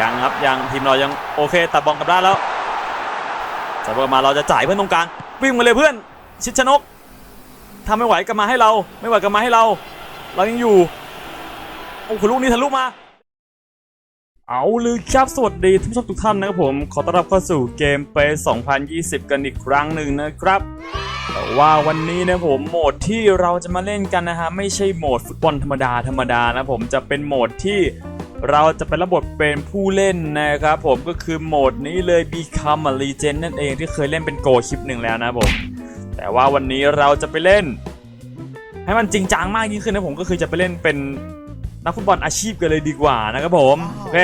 ยังครับยังทีมเรายังโอเคตัดบอลกลับด้านแล้วจับบอลมาเราจะจ่ายเพื่อนตรงกลางวิ่งมาเลยเพื่อนชิดชนกทำไม่ไหวกลับมาให้เรา ไม่ไหวกลับมาให้เรา เรายังอยู่โอ้โหลูกนี้ทะลุมา เอาเลยครับสวัสดีท่านผู้ชมทุกท่านนะครับผม ขอต้อนรับเข้าสู่เกมเป2020 กันอีกครั้งหนึ่งนะครับแต่ว่าวันนี้นะผมโหมดที่เราจะมาเล่นกันนะฮะไม่ใช่โหมดฟุตบอลธรรมดาธรรมดานะผมจะเป็นโหมดที่ เราจะเป็นระบบเป็นผู้เล่นนะครับผมก็คือโหมดนี้เลย Become a Legend นั่นเองที่เคยเล่นเป็นโกคลิปหนึ่งแล้วนะผมแต่ว่าวันนี้เราจะไปเล่น ให้มันจริงจังมากยิ่งขึ้นนะผมก็คือจะไปเล่นเป็นนักฟุตบอลอาชีพกันเลยดีกว่านะครับผมโอเค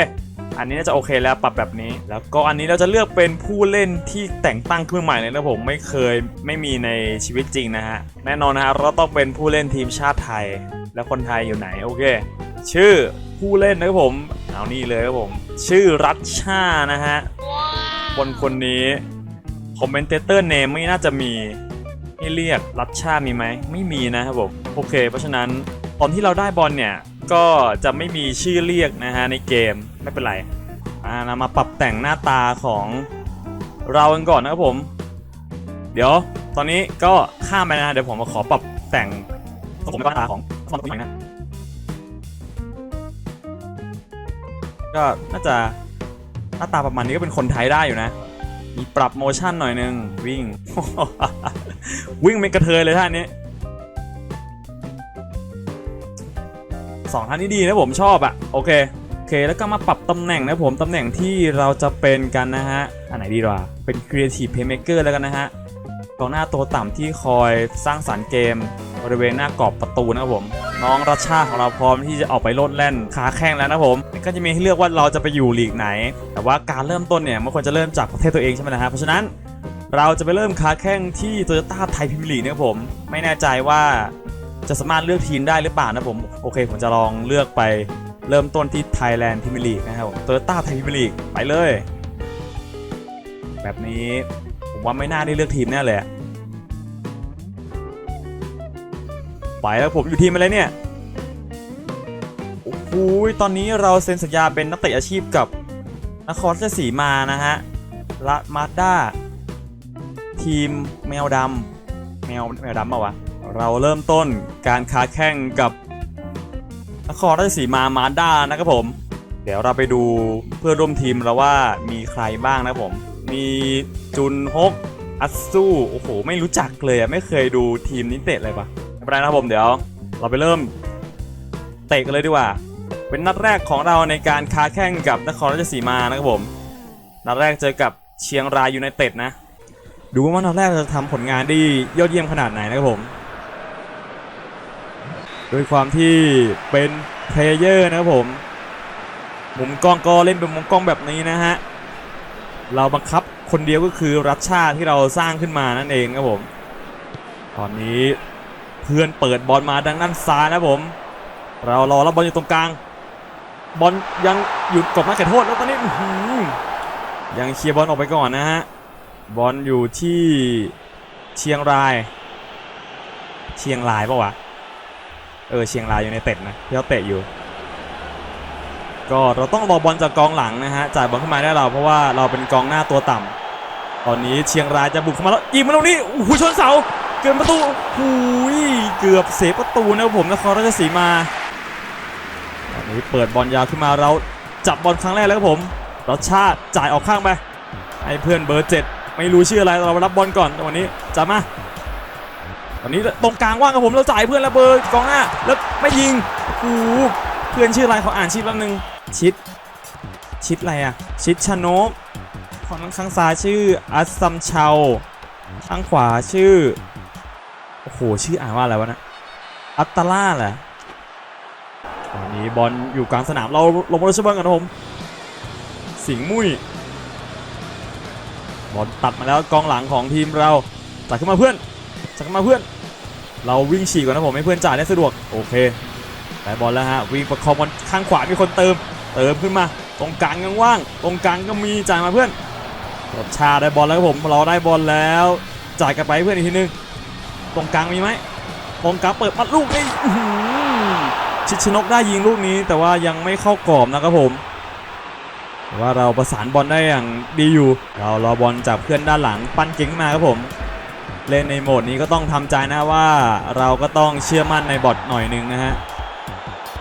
อันนี้น่าจะโอเคแล้วปรับแบบนี้ แล้วก็อันนี้เราจะเลือกเป็นผู้เล่นที่แต่งตั้งขึ้นมาใหม่เลยนะผมไม่เคยไม่มีในชีวิตจริงนะฮะแน่นอนนะฮะเราต้องเป็นผู้เล่นทีมชาติไทย แล้วคนไทยอยู่ไหนโอเค ชื่อ ผู้เล่นนะครับผม เอานี่เลยครับผม ชื่อรัชชานะฮะคนคนนี้คอมเมนเตเตอร์เนมไม่น่าจะมีให้เรียกรัชชามีไหมไม่มีนะครับผมโอเค เพราะฉะนั้นตอนที่เราได้บอลเนี่ยก็จะไม่มีชื่อเรียกนะฮะในเกมไม่เป็นไรอ่าเรามาปรับแต่งหน้าตาของเรากันก่อนนะครับผม เดี๋ยวตอนนี้ก็ข้ามไปนะเดี๋ยวผมมาขอปรับแต่งตัวผมหน้าตาของฟอนต์ตัวนี้นะ ก็น่าจะหน้าตาประมาณนี้ก็เป็นคนไทยได้อยู่นะ มีปรับโมชั่นหน่อยนึง วิ่ง วิ่งเป็นกระเทยเลยท่านนี้สองท่านนี้ดีนะผมชอบอะโอเคโอเค แล้วก็มาปรับตำแหน่งนะผมตำแหน่งที่เราจะเป็นกันนะฮะ อันไหนดีกว่าเป็น Creative Playmaker แล้วกันนะฮะ กองหน้าตัวต่ำที่คอยสร้างสรรค์เกม บริเวณหน้ากรอบประตูนะครับผม น้องรัชชาของเราพร้อมที่จะออกไปโลดแล่นขาแข้งแล้วนะผมก็จะมีให้เลือกว่าเราจะไปอยู่ลีกไหน แต่ว่าการเริ่มต้นเนี่ยมันควรจะเริ่มจากประเทศตัวเองใช่ไหมนะฮะเพราะฉะนั้นเราจะไปเริ่มค้าแข่งที่โตโยต้าไทยพิมลีนะครับผม ไม่แน่ใจว่าจะสามารถเลือกทีมได้หรือเปล่านะผม โอเค ผมจะลองเลือกไปเริ่มต้นที่ Thailand Premier League นะครับผมโตโยต้าไทยพิมลีไปเลย แบบนี้ ว่าไม่น่าได้เลือกทีมแน่เลย ไปแล้วผมอยู่ทีมอะไรเนี่ย โอ้โหตอนนี้เราเซ็นสัญญาเป็นนักเตะอาชีพกับนครราชสีมานะฮะละมาด้าทีมแมวดำแมวแมวดำเปล่าวะ เราเริ่มต้นการค้าแข่งกับนครราชสีมามาด้านะครับผม เดี๋ยวเราไปดูเพื่อร่วมทีมเราว่ามีใครบ้างนะครับผม มีจุนฮก อัตซูโอ้โห ไม่รู้จักเลยอะไม่เคยดูทีมนี้เตะเลยปะไม่เป็นไรนะครับผมเดี๋ยว เราไปเริ่มเตะกันเลยดีกว่า เป็นนัดแรกของเราในการค้าแข่งกับนครราชสีมานะครับผม นัดแรกเจอกับเชียงรายยูไนเต็ดนะ ดูว่านัดแรกจะทำผลงานได้ยอดเยี่ยมขนาดไหนนะครับผมโดยความที่เป็นเพลเยอร์นะครับผม มุมกล้องก็เล่นเป็นมุมกล้องแบบนี้นะฮะ เราบังคับคนเดียวก็คือรัชชาติที่เราสร้างขึ้นมานั่นเองครับผม ตอนนี้เพื่อนเปิดบอลมาดังด้านซ้ายนะผม เรารอรับบอลอยู่ตรงกลาง บอลยังหยุดกบมาแข่โทษแล้วตอนนี้ยังเคลียร์บอลออกไปก่อนนะฮะ บอลอยู่ที่เชียงราย เชียงรายปะวะ เออเชียงรายอยู่ในเต็ดนะที่เขาเตะอยู่ ก็เราต้องรอบอลจากกองหลังนะฮะจ่ายบอลขึ้นมาได้เราเพราะว่าเราเป็นกองหน้าตัวต่ำตอนนี้เชียงรายจะบุกเข้ามาแล้วยิงมาตรงนี้โอ้โหชนเสาเกินประตูโอ้โหเกือบเสียประตูนะครับผมนครราชสีมาตอนนี้เปิดบอลยาวขึ้นมาเราจับบอลครั้งแรกแล้วครับผมรัชาติจ่ายออกข้างไปให้เพื่อนเบอร์เจ็ดไม่รู้ชื่ออะไรเรารับบอลก่อนวันนี้จับมาตอนนี้ตรงกลางว่างกับผมเราจ่ายเพื่อนแล้วเบอร์กองหน้าแล้วไม่ยิงโอ้โหเพื่อนชื่ออะไรเขาอ่านชื่อแป๊บนึง ชิด ชิดอะไรอะชิดชนกของข้างซ้ายชื่ออัสซัมเชาข้างขวาชื่อ โอ้โห ชื่ออ่านว่าอะไรวะนะอัตตาล่าเหรอตอนนี้บอลอยู่กลางสนามเราลงมาช่วยบอลกันนะผม สิงมุ้ยบอลตัดมาแล้วกองหลังของทีมเราจ่ายขึ้นมาเพื่อนจ่ายขึ้นมาเพื่อน เราวิ่งฉีกก่อนนะผมให้เพื่อนจ่ายได้สะดวก โอเคได้บอลแล้วฮะวิ่งประคองบอลข้างขวามีคนเติม เติมขึ้นมา ตรงกลางยังว่าง ตรงกลางก็มีจ่ายมาเพื่อนรถชาได้บอลแล้วครับผมเราได้บอลแล้วจ่ายกลับไปเพื่อนอีกทีนึงตรงกลางมีไหมตรงกลางเปิดปัดลูกนี้ชิดชนกได้ยิงลูกนี้ แต่ว่ายังไม่เข้ากรอบนะครับผมว่าเราประสานบอลได้อย่างดีอยู่ เรารอบอลจากเพื่อนด้านหลังปั้นเก่งมาครับผม เล่นในโหมดนี้ก็ต้องทำใจนะว่าเราก็ต้องเชื่อมั่นในบอทหน่อยหนึงนะฮะ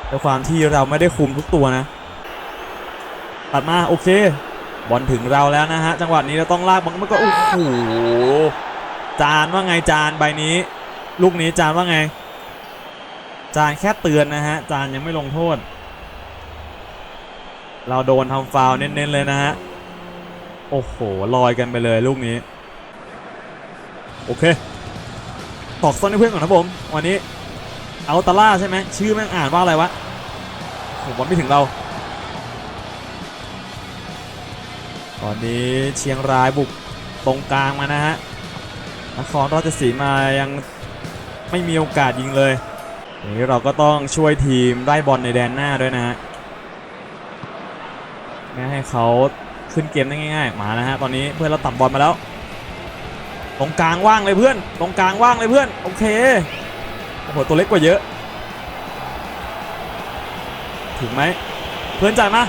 ด้วยความที่เราไม่ได้คุมทุกตัวนะ ตัดมาโอเคบอลถึงเราแล้วนะฮะจังหวะนี้เราต้องลากบอลมันก็โอ้โหจานว่าไงจานใบนี้ ลูกนี้จานว่าไง จานแค่เตือนนะฮะจานยังไม่ลงโทษ เราโดนทำฟาวเน้นๆเลยนะฮะโอ้โหลอยกันไปเลยลูกนี้ โอเคตอกซ้อนให้เพื่อนก่อนนะผมวันนี้เอาตาล่าใช่ไหมชื่อแม่งอ่านว่าอะไรวะผมบอลไม่ถึงเรา อนนี้เชียงรายบุกตรงกลางมานะฮะนครราชสีมายังไม่มีโอกาสยิงเลยอย่างนี้เราก็ต้องช่วยทีมไล่บอลในแดนหน้าด้วยนะฮะไม่ให้เขาขึ้นเกมได้ง่ายๆมานะฮะตอนนี้เพื่อนเราตัดบอลมาแล้ว ตรงกลางว่างเลยเพื่อน ตรงกลางว่างเลยเพื่อนโอเคโอ้โหตัวเล็กกว่าเยอะ ถึงไหมเพื่อนจ่ายมา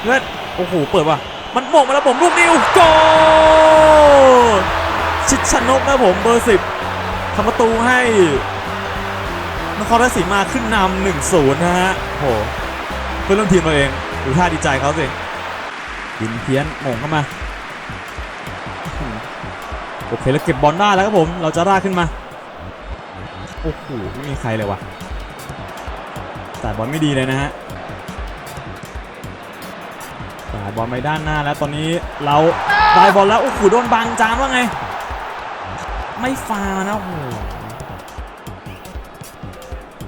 เพื่อนโอ้โหเปิดว่ะ มันโมงมาแล้วผมลูกนิวโกลชิดชนกนะผมเบอร์สิบทำประตูให้นครราชสีมาขึ้นนำหนึ่งศูนย์นะฮะโอ้โหเพื่อนร่วมทีมเราเองดูท่าดีใจเขาสิยินเพี้ยนโหม่งเข้ามาโอเคแล้วเก็บบอลได้แล้วครับผม เราจะลากขึ้นมา โอ้โหไม่มีใครเลยวะแต่บอลไม่ดีเลยนะฮะ บอลไปด้านหน้าแล้วตอนนี้เราได้บอลแล้วโอ้โหโดนบังจานว่าไง ไม่ฟาวนะโอ้โห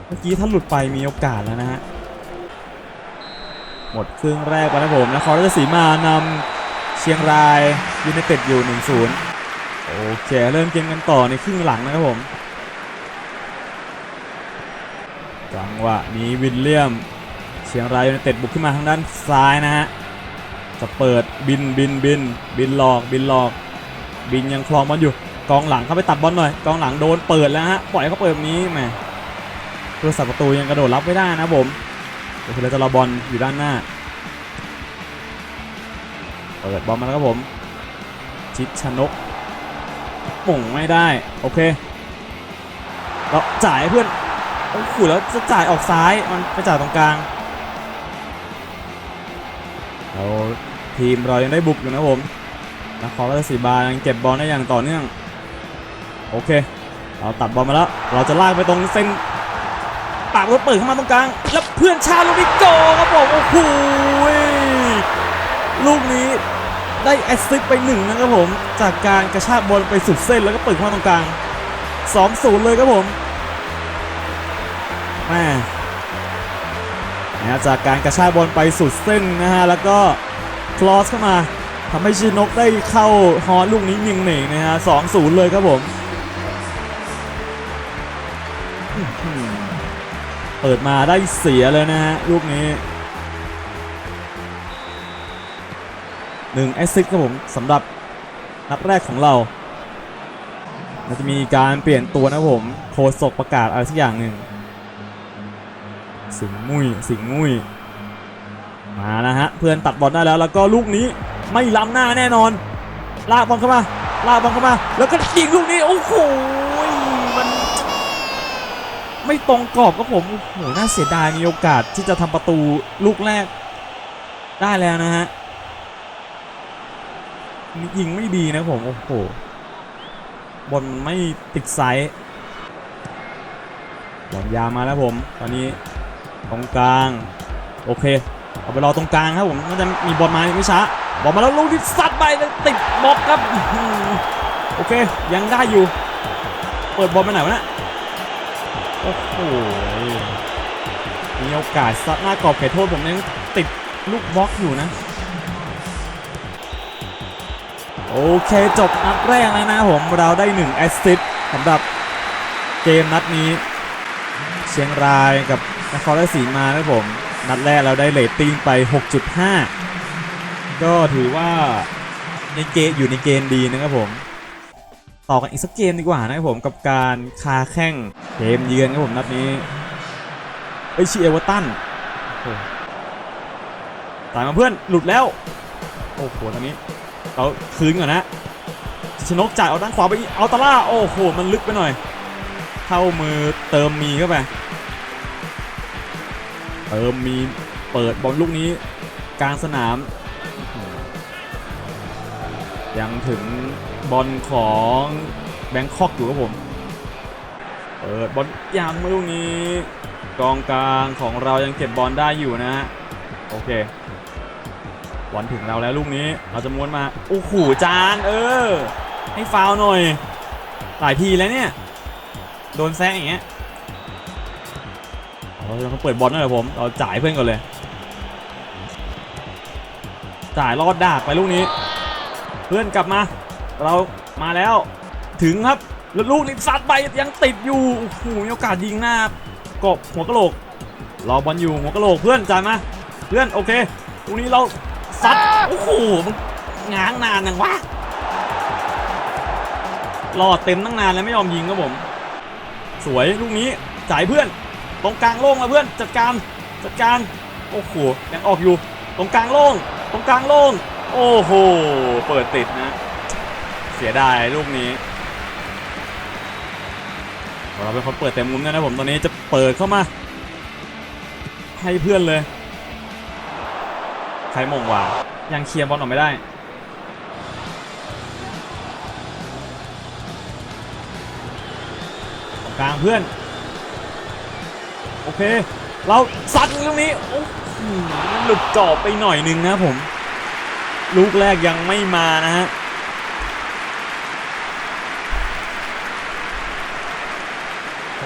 เมื่อกี้ถ้าหลุดไปมีโอกาสแล้วนะฮะหมดครึ่งแรกไปแล้วผมนครราชสีมานำเชียงรายยูไนเต็ดอยู่ 1-0 โอเค เริ่มเกมกันต่อในครึ่งหลังนะครับผมจังหวะนี้วิลเลียม เชียงรายยูไนเต็ดบุกขึ้นมาทางด้านซ้ายนะฮะ จะเปิดบินบินบินบินหลอกบินหลอก บินยังคลองบอลอยู่กองหลังเข้าไปตัดบอลหน่อยกองหลังโดนเปิดแล้วฮะปล่อยเขาเปิดแบบนี้แหมตัวสับประตูยังกระโดดรับไม่ได้นะครับผมโอเราจะรอบอลอยู่ด้านหน้าเปิดบอลมาแล้วครับผม ชิดชนกหม่งไม่ได้ โอเคเราจ่ายเพื่อนโอ้โหแล้วจะจ่ายออกซ้ายมันไปจ่ายตรงกลางเรา ทีมเรายังได้บุกอยู่นะผมนครราชสีมายังเก็บบอลได้อย่างต่อเนื่อง โอเค เราตัดบอลมาแล้ว เราจะลากไปตรงเส้นปากรถเปิดเข้ามาตรงกลาง แล้วเพื่อนชาลูกนี้โกครับผมโอ้โหลูกนี้ได้แอสซิสต์ไปหนึ่งนะครับผม จากการกระชากบอลไปสุดเส้นแล้วก็เปิดเข้ามาตรงกลาง2-0เลยครับผมแม่จากการกระชากบอลไปสุดเส้นนะฮะแล้วก็ คลอสเข้ามาทำให้ชินกได้เข้าฮอนลูกนี้ยิงหนึ่งนะฮะ2-0เลยครับผมเปิดมาได้เสียเลยนะฮะลูกนี้หนึ่งแอสซิสครับผมสำหรับนัดแรกของเรามันจะมีการเปลี่ยนตัวนะผมโคศกประกาศอะไรสักอย่างหนึ่งสิงมุยสิงมุย มานะฮะเพื่อนตัดบอลได้แล้วแล้วก็ลูกนี้ไม่ล้ำหน้าแน่นอน ลากบอลเข้ามาลากบอลเข้ามา แล้วก็ยิงลูกนี้โอ้โหมันไม่ตรงกรอบครับผมโอ้โหน่าเสียดายมีโอกาสที่จะทำประตูลูกแรก ได้แล้วนะฮะยิงไม่ดีนะผมโอ้โหบอลไม่ติดไซส์บอลยามาแล้วผม ตอนนี้ตรงกลาง โอเค เอาไปรอตรงกลางครับผมน่าจะมีบอลมาไม่ช้าบอลมาแล้วลูกที่ซัดไปแล้วติดบล็อกครับโอเค ยังได้อยู่ เปิดบอลไปไหนวะเนี่ยโอ้โหมีโอกาสซัดหน้ากรอบเขตโทษผมยังติดลูกบล็อกอยู่นะโอเค จบนัดแรกแล้วนะผมเราได้1แอสซิสต์สำหรับเกมนัดนี้ เชียงรายกับนครราชสีมานะผม นัดแรกเราได้เรตติ้งไป 6.5 ก็ถือว่าในเกมอยู่ในเกณฑ์ดีนะครับผม ต่อกันอีกสักเกมดีกว่านะครับผมกับการคาแข่งเกมเยือนครับผมนัดนี้เอ้ยชีเอเวอร์ตันต่ายมาเพื่อนหลุดแล้ว โอ้โหตอนนี้เราคืนก่อนนะชนกจ่ายเอาด้านขวาไปอีกเอาตาล่าโอ้โหมันลึกไปหน่อย เข้ามือเติมมีเข้าไป เติมมีเปิดบอลลูกนี้กลางสนาม ยังถึงบอลของแบงคอกอยู่ครับผม เปิดบอลยังม่ลูกนี้กองกลางของเรายังเก็บบอลได้อยู่นะฮะโอเคบอลถึงเราแล้วลูกนี้เราจะม้วนมาโอ้โหจานเออ ให้ฟาวหน่อยหลายทีแล้วเนี่ย โดนแซงอย่างเงี้ย เราจะเปิดบอลนั่นแหละผมเราจ่ายเพื่อนก่อนเลย จ่ายลอดดากไปลูกนี้ เพื่อนกลับมา เรามาแล้ว ถึงครับแล้วลูกนี้ซัดไปยังติดอยู่โอ้โหมีโอกาสยิงหน้ากบหัวกะโหลกรอบอลอยู่หัวกะโหลกเพื่อนจ่ายมาเพื่อนโอเคลูกนี้เราซัดโอ้โหมันง้างนานยังวะรอเต็มตั้งนานแล้วไม่ยอมยิงครับผม สวยลูกนี้จ่ายเพื่อน ตรงกลางโล่งแล้วเพื่อนจัดการจัดการโอ้โหยังออกอยู่ ตรงกลางโล่งตรงกลางโล่งโอ้โหเปิดติดนะ เสียดายลูกนี้เราเป็นคนเปิดเต็มมุมด้วยนะผมตอนนี้จะเปิดเข้ามา ให้เพื่อนเลย ใครมงว่ายังเคลียร์บอลออกไม่ได้กลางเพื่อน โอเค เราซัดลูกนี้โอ้หลุดกรอบไปหน่อยนึงนะผม ลูกแรกยังไม่มานะฮะ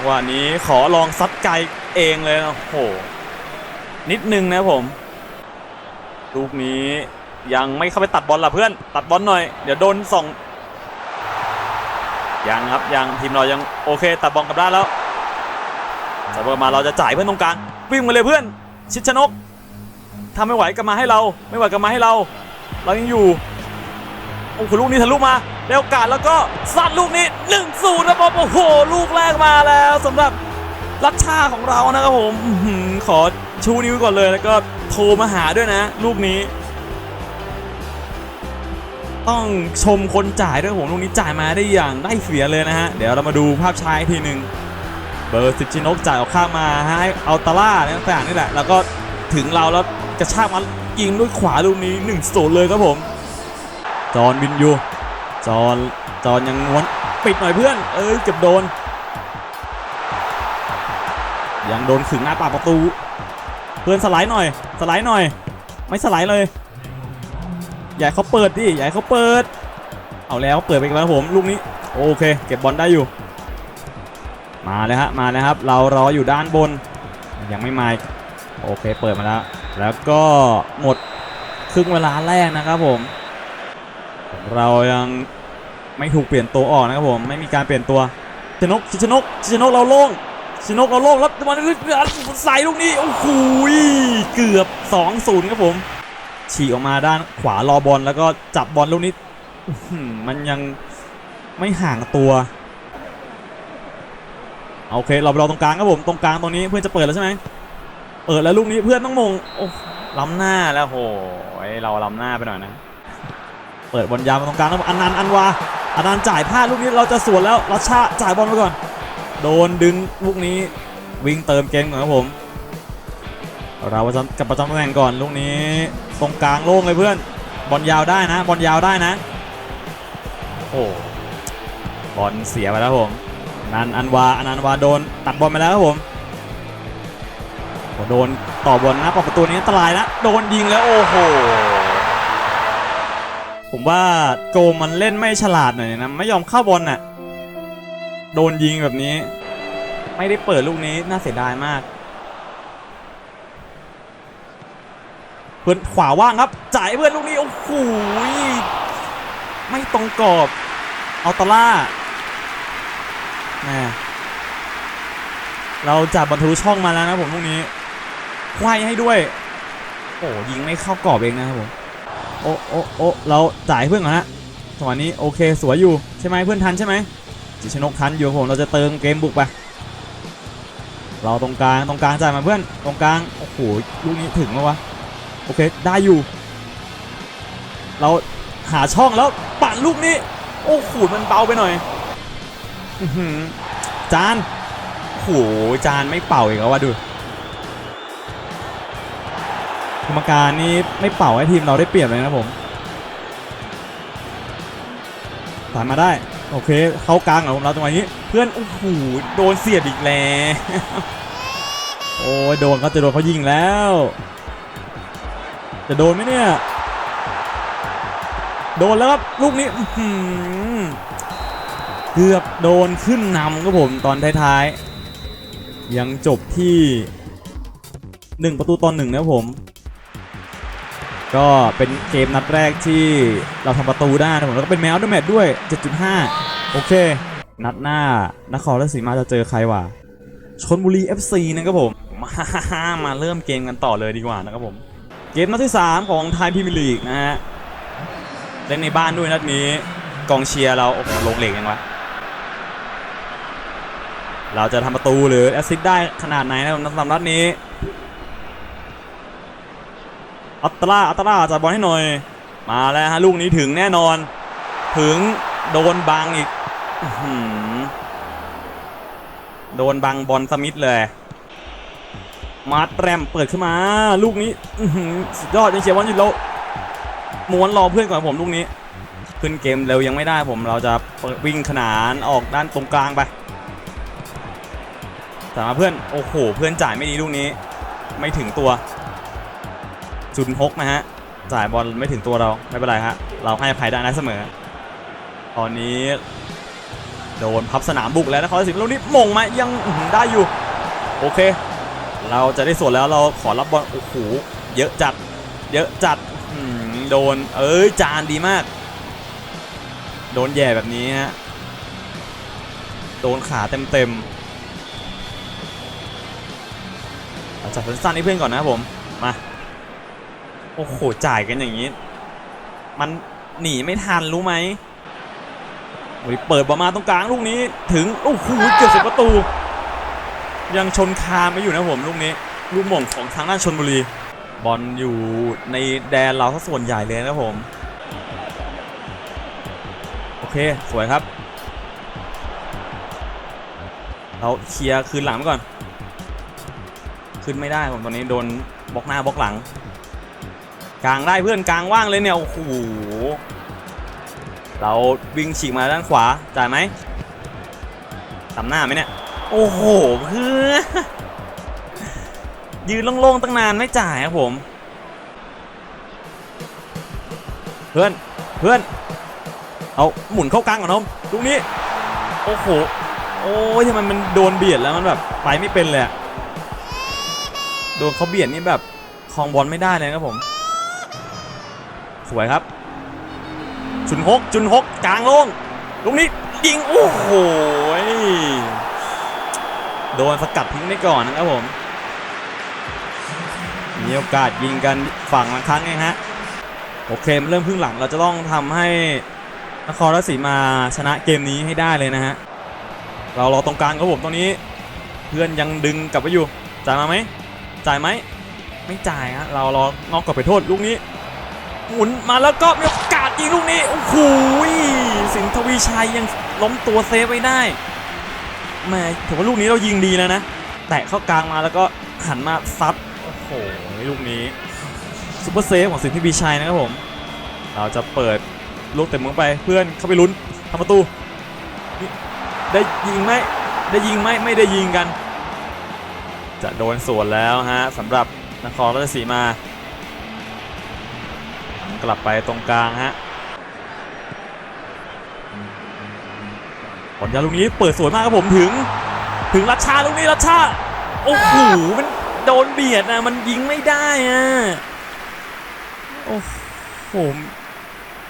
วันนี้ขอลองซัดไกลเองเลยนะโอ้โห นิดนึงนะผม ลูกนี้ยังไม่เข้าไปตัดบอลล่ะเพื่อน ตัดบอลหน่อย เดี๋ยวโดนส่องยังครับยังทีมเรายังโอเค ตัดบอลกลับได้แล้ว จับเบอร์มาเราจะจ่ายเพื่อนตรงกลางวิ่งมาเลยเพื่อน ชิดชนกทำไม่ไหวก็มาให้เรา ไม่ไหวก็มาให้เรา เรายังอยู่โอ้โหลูกนี้ทะลุมาได้โอกาสแล้วก็ซัดลูกนี้1นึ่งศูนย์นะบอโอ้โห ลูกแรกมาแล้วสำหรับรัชชาของเรานะครับผมขอชูนิ้วก่อนเลยแล้วก็โทรมาหาด้วยนะ ลูกนี้ ต้องชมคนจ่ายด้วยผมลูกนี้จ่ายมาได้อย่างได้เสียเลยนะฮะเดี๋ยวเรามาดูภาพช้าอีกทีหนึ่ง เบอร์สิบชินกจ่ายออกข้างมาให้เอาตาล่าเนี่ยต่างนี่แหละ แล้วก็ถึงเราแล้วกระชากมายิงด้วยขวาลูกนี้1นึ่งศูนย์เลยครับผม จอนวินยู จอนจอนยังม้วนปิดหน่อยเพื่อน เอ้ยเกือบโดน ยังโดนขึงหน้าปากประตู เพื่อนสไลด์หน่อย สไลด์หน่อย ไม่สไลด์เลยอย่าให้เขาเปิดดิให้เขาเปิด เอาแล้วเปิดไปแล้วผม ลูกนี้ โอเค เก็บบอลได้อยู่ มาเลยฮะมาเลยครับ เรารออยู่ด้านบน ยังไม่มาโอเคเปิดมาแล้ว แล้วก็หมดครึ่งเวลาแรกนะครับผม เรายังไม่ถูกเปลี่ยนตัวออกนะครับผมไม่มีการเปลี่ยนตัวชนกชิชนกชิชนกเราโล่งชิชนกเราโล่งแล้วมันใส่ลูกนี้โอ้โหเกือบ 2-0ครับผมฉีกออกมาด้านขวารอบอลแล้วก็จับบอลลูกนี้มันยังไม่ห่างตัว โอเค เราเราตรงกลางครับผม ตรงกลางตรงนี้เพื่อนจะเปิดแล้วใช่ไหมเปิดแล้วลูกนี้เพื่อนต้องมง โอ้ล้ำหน้าแล้วโหยเราล้ำหน้าไปหน่อยนะ เปิดบอลยาวมาตรงกลางแล้วอันนันอันวาอันนันจ่ายพลาดลูกนี้เราจะสวนแล้วรัชชาจ่ายบอลไปก่อน โดนดึงลูกนี้วิ่งเติมเกมก่อนครับผมเราประจำกับประจำตำแหน่งก่อนลูกนี้ ตรงกลางโล่งเลยเพื่อน บอลยาวได้นะ บอลยาวได้นะ โอ้บอลเสียไปแล้วผม นันอันวาอนันวาโดนตัดบอลไปแล้วครับผมโดนต่อบอลนะปอกประตูนี้อันตรายนะโดนยิงแล้วโอ้โหผมว่าโกมันเล่นไม่ฉลาดหน่อยนะไม่ยอมเข้าบอลน่ะโดนยิงแบบนี้ ไม่ได้เปิดลูกนี้น่าเสียดายมากเพื่อนขวาว่างครับ จ่ายเพื่อนลูกนี้โอ้โหไม่ตรงกรอบเอาตาล่า แม่เราจับบอลทะลุช่องมาแล้วนะผมลูกนี้ควายให้ด้วย โอ้ยิงไม่เข้ากรอบเองนะครับผม โอ้โอ้โอ้เราจ่ายเพื่อนก่อนนะจังหวะนี้โอเคสวยอยู่ใช่ไหมเพื่อนทันใช่ไหมจิชนกทันอยู่ผมเราจะเติมเกมบุกไปเราตรงกลางตรงกลางจ่ายมาเพื่อนตรงกลางโอ้โหลูกนี้ถึงไหมวะโอเคได้อยู่ เราหาช่องแล้วปั่นลูกนี้ โอ้โหมันเบาไปหน่อย จานโอ้โหจานไม่เป่าอีกแล้ววะดูกรรมการนี่ไม่เป่าให้ทีมเราได้เปรียบเลยนะผมผ่านมาได้ โอเค เข้ากลางเหรอผมเราตรงนี้ เพื่อนโอ้โหโดนเสียบอีกแล้วโอ้ยโดนเขาจะโดนเขายิงแล้ว จะโดนไหมเนี่ย โดนแล้วครับลูกนี้ เกือบโดนขึ้นนำครับผมตอนท้ายๆ ยังจบที่ 1 ประตูตอนหนึ่งนะครับผม ก็เป็นเกมนัดแรกที่เราทำประตูได้นะผมแล้วก็เป็นแมวด้วยแมตช์ด้วย 7.5 โอเค นัดหน้านครราชสีมาจะเจอใครวะชนบุรี FC นะครับผม มามาเริ่มเกมกันต่อเลยดีกว่านะครับผม เกมนัดที่ 3 ของไทยพรีเมียร์ลีกนะฮะเล่นในบ้านด้วยนัดนี้กองเชียร์เราโอ้โหลงเหล็กยังวะ เราจะทำประตูหรือแอสซิสต์ได้ขนาดไหนนะครับสำหรับนัดนี้ อัตราอัตราจัดบอลให้หน่อย มาแล้วฮะลูกนี้ถึงแน่นอน ถึงโดนบังอีกโดนบังบอลสมิธเลย มาร์ตแรมเปิดขึ้นมา ลูกนี้สุดยอดยังเชียร์บอลอยู่แล้วม้วนรอเพื่อนก่อนผมลูกนี้ ขึ้นเกมเร็วยังไม่ได้ผมเราจะวิ่งขนานออกด้านตรงกลางไป แต่มาเพื่อน โอ้โห เพื่อนจ่ายไม่ดีลูกนี้ ไม่ถึงตัว จุนฮกนะฮะ จ่ายบอลไม่ถึงตัวเรา ไม่เป็นไรฮะ เราให้อภัยได้นะเสมอ ตอนนี้ โดนพับสนามบุกแล้วนะครสิงห์ลูกนี้มงมายังได้อยู่ โอเค เราจะได้ส่วนแล้วเราขอรับบอล โอ้โห เยอะจัด เยอะจัดโดน เอ้ย จานดีมาก โดนแย่แบบนี้ฮะ โดนขาเต็มเต็มๆ จับสั้นๆให้เพื่อนก่อนนะครับผม มา โอ้โห จ่ายกันอย่างนี้ มันหนีไม่ทันรู้ไหมโอ้ยเปิดบอลมาตรงกลางลูกนี้ ถึง โอ้โห เกือบเสียประตู ยังชนคาไม่อยู่นะผมลูกนี้ ลูกหม่งของทางด้านชนบุรี บอลอยู่ในแดนเราซะส่วนใหญ่เลยนะผม โอเค สวยครับเราเคลียร์คืนหลังไปก่อน ขึ้นไม่ได้ผมตอนนี้โดนบล็อกหน้าบล็อกหลัง กลางได้เพื่อนกลางว่างเลยเนี่ยโอ้โหเราวิ่งฉีกมาด้านขวาจ่ายไหมตำหน้าไหมเนี่ยโอ้โหเพื่อนยืนโล่งๆตั้งนานไม่จ่ายครับผม เพื่อนเพื่อนเอาหมุนเข้ากลางก่อนน้องตรงนี้ โอ้โหโอ้ยทำไมมันโดนเบียดแล้วมันแบบไปไม่เป็นเลยอะ โดนเขาเบียดนี่แบบคลองบอลไม่ได้เลยครับผม สวยครับ จุนฮกจุนฮกกลางโล่งลูกนี้ยิงโอ้โหโดนสกัดทิ้งได้ก่อนนะครับผมมีโอกาสยิงกันฝั่งละครั้งเองฮะโอเคมันเริ่มครึ่งหลังเราจะต้องทำให้นครราชสีมาชนะเกมนี้ให้ได้เลยนะฮะเรารอตรงกลางครับผมตรงนี้ เพื่อนยังดึงกลับไปอยู่จ่ายมาไหม จ่ายไหมไม่จ่ายฮะเรารอนอกกลับไปโทษลูกนี้ หมุนมาแล้วก็มีโอกาสยิงลูกนี้โอ้โหสินทวีชัยยังล้มตัวเซฟไว้ได้แหม่ถือว่าลูกนี้เรายิงดีแล้วนะ แตะเข้ากลางมาแล้วก็หันมาซัดโอ้โหลูกนี้ซุปเปอร์เซฟของสินทวีชัยนะครับผม เราจะเปิดลูกเต็มมือไปเพื่อนเข้าไปลุ้นทำประตู ได้ยิงไหมได้ยิงไหมไม่ได้ยิงกัน จะโดนสวนแล้วฮะสำหรับนครราชสีมากลับไปตรงกลางฮะผลยาลูกนี้เปิดสวยมากครับผมถึง ถึงรัชชาลูกนี้รัชชาโอ้โหมันโดนเบียดนะมันยิงไม่ได้อะโอ้โห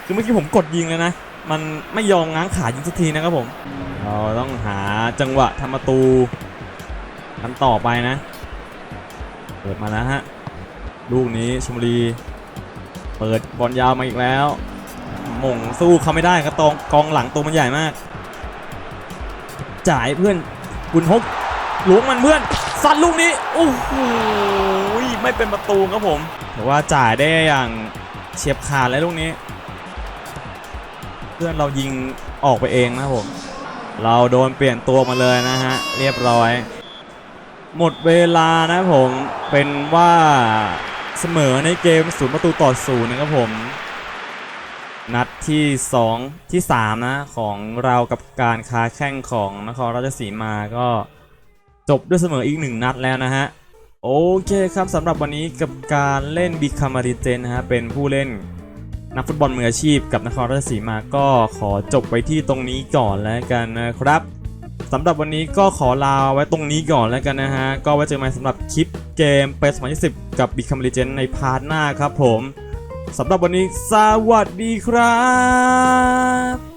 คือเมื่อกี้ผมกดยิงเลยนะ มันไม่ยอมง้างขายิงสักทีนะครับผม เราต้องหาจังหวะทำประตู กันต่อไปนะ เปิดมาแล้วฮะ ลูกนี้ชมบุรี เปิดบอลยาวมาอีกแล้ว หม่งสู้เขาไม่ได้ครับตองกองหลังตัวมันใหญ่มาก จ่ายเพื่อนกุนฮกหลวงมันเพื่อนซัดลูกนี้โอ้โหไม่เป็นประตูครับผมแต่ว่าจ่ายได้อย่างเฉียบขาดเลยลูกนี้ เพื่อนเรายิงออกไปเองนะผมเราโดนเปลี่ยนตัวมาเลยนะฮะ เรียบร้อย หมดเวลานะผมเป็นว่าเสมอในเกมศูนย์ประตูต่อศูนย์นะครับผม นัดที่ 2 ที่ 3 นะ ของเรากับการค้าแข่งของนครราชสีมาก็จบด้วยเสมออีกหนึ่งนัดแล้วนะฮะ โอเคครับสำหรับวันนี้กับการเล่นบิคามาริเจนนะฮะ เป็นผู้เล่นนักฟุตบอลมืออาชีพกับนครราชสีมาก็ขอจบไปที่ตรงนี้ก่อนแล้วกันนะครับ สำหรับวันนี้ก็ขอลาไว้ตรงนี้ก่อนแล้วกันนะฮะ ก็ไว้เจอกันใหม่สำหรับคลิปเกมเป2020กับบิคามาริเจนในพาร์ทหน้าครับผมสำหรับวันนี้สวัสดีครับ